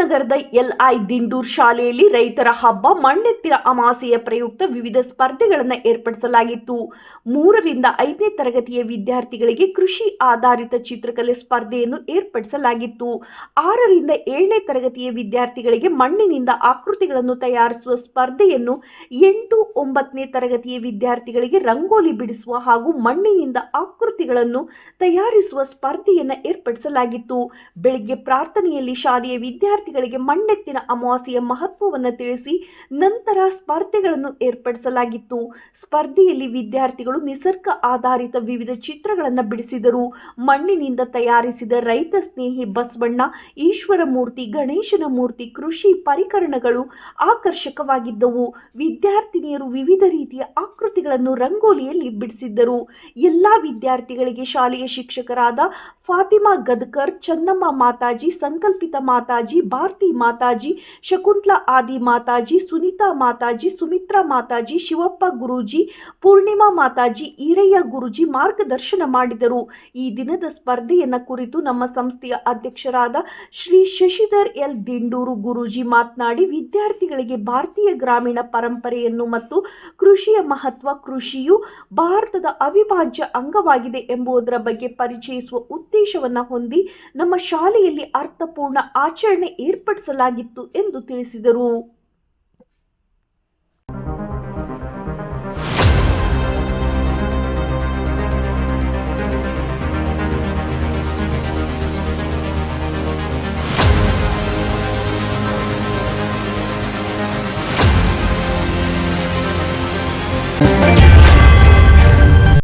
ನಗರದ ಎಲ್ಐ ದಿಂಡೂರ್ ಶಾಲೆಯಲ್ಲಿ ರೈತರ ಹಬ್ಬ, ಮಣ್ಣೆತ್ತಿರ ಅಮಾಸೆಯ ಪ್ರಯುಕ್ತ ವಿವಿಧ ಸ್ಪರ್ಧೆಗಳನ್ನು ಏರ್ಪಡಿಸಲಾಗಿತ್ತು. ಮೂರರಿಂದ ಐದನೇ ತರಗತಿಯ ವಿದ್ಯಾರ್ಥಿಗಳಿಗೆ ಕೃಷಿ ಆಧಾರಿತ ಚಿತ್ರಕಲೆ ಸ್ಪರ್ಧೆಯನ್ನು ಏರ್ಪಡಿಸಲಾಗಿತ್ತು. ಆರರಿಂದ ಏಳನೇ ತರಗತಿಯ ವಿದ್ಯಾರ್ಥಿಗಳಿಗೆ ಮಣ್ಣಿನಿಂದ ಆಕೃತಿಗಳನ್ನು ತಯಾರಿಸುವ ಸ್ಪರ್ಧೆಯನ್ನು ಎಂಟು ಒಂಬತ್ತನೇ ತರಗತಿಯ ವಿದ್ಯಾರ್ಥಿಗಳಿಗೆ ರಂಗೋಲಿ ಬಿಡಿಸುವ ಹಾಗೂ ಮಣ್ಣಿನಿಂದ ಆಕೃತಿಗಳನ್ನು ತಯಾರಿಸುವ ಸ್ಪರ್ಧೆಯನ್ನು ಏರ್ಪಡಿಸಲಾಗಿತ್ತು. ಬೆಳಿಗ್ಗೆ ಪ್ರಾರ್ಥನೆಯಲ್ಲಿ ಶಾಲೆಯ ವಿದ್ಯಾರ್ಥಿಗಳಿಗೆ ಮಣ್ಣೆತ್ತಿನ ಅಮಾವಾಸ್ಯೆಯ ಮಹತ್ವವನ್ನು ತಿಳಿಸಿ ನಂತರ ಸ್ಪರ್ಧೆಗಳನ್ನು ಏರ್ಪಡಿಸಲಾಗಿತ್ತು. ಸ್ಪರ್ಧೆಯಲ್ಲಿ ವಿದ್ಯಾರ್ಥಿಗಳು ನಿಸರ್ಗ ಆಧಾರಿತ ವಿವಿಧ ಚಿತ್ರಗಳನ್ನು ಬಿಡಿಸಿದರು. ಮಣ್ಣಿನಿಂದ ತಯಾರಿಸಿದ ರೈತ ಸ್ನೇಹಿ ಬಸವಣ್ಣ ಈಶ್ವರ ಮೂರ್ತಿ ಗಣೇಶನ ಮೂರ್ತಿ, ಕೃಷಿ ಪರಿಕರಣಗಳು ಆಕರ್ಷಕವಾಗಿದ್ದವು. ವಿದ್ಯಾರ್ಥಿನಿಯರು ವಿವಿಧ ರೀತಿಯ ಆಕೃತಿಗಳನ್ನು ರಂಗೋಲಿಯಲ್ಲಿ ಬಿಡಿಸಿದ್ದರು. ಎಲ್ಲ ವಿದ್ಯಾರ್ಥಿಗಳಿಗೆ ಶಾಲೆಯ ಶಿಕ್ಷಕರಾದ ಫಾತಿಮಾ ಗದ್ಕರ್, ಚನ್ನಮ್ಮ ಮಾತಾಜಿ, ಸಂಕಲ್ಪಿತ ಮಾತಾಜಿ ಭಾರತಿ ಮಾತಾಜಿ, ಶಕುಂತಲಾ ಆದಿ ಮಾತಾಜಿ, ಸುನೀತಾ ಮಾತಾಜಿ, ಸುಮಿತ್ರಾ ಮಾತಾಜಿ, ಶಿವಪ್ಪ ಗುರೂಜಿ, ಪೂರ್ಣಿಮಾ ಮಾತಾಜಿ, ಈರಯ್ಯ ಗುರೂಜಿ ಮಾರ್ಗದರ್ಶನ ಮಾಡಿದರು. ಈ ದಿನದ ಸ್ಪರ್ಧೆಯನ್ನ ಕುರಿತು ನಮ್ಮ ಸಂಸ್ಥೆಯ ಅಧ್ಯಕ್ಷರಾದ ಶ್ರೀ ಶಶಿಧರ್ ಎಲ್ ದಿಂಡೂರು ಗುರೂಜಿ ಮಾತನಾಡಿ, ವಿದ್ಯಾರ್ಥಿಗಳಿಗೆ ಭಾರತೀಯ ಗ್ರಾಮೀಣ ಪರಂಪರೆಯನ್ನು ಮತ್ತು ಕೃಷಿಯ ಮಹತ್ವ, ಕೃಷಿಯು ಭಾರತದ ಅವಿಭಾಜ್ಯ ಅಂಗವಾಗಿದೆ ಎಂಬುದರ ಬಗ್ಗೆ ಪರಿಚಯಿಸುವ ಉದ್ದೇಶವನ್ನ ಹೊಂದಿ, ನಮ್ಮ ಶಾಲೆಯಲ್ಲಿ ಅರ್ಥಪೂರ್ಣ ಆಚರಣೆ ಏರ್ಪಡಿಸಲಾಗಿತ್ತು ಎಂದು ತಿಳಿಸಿದರು.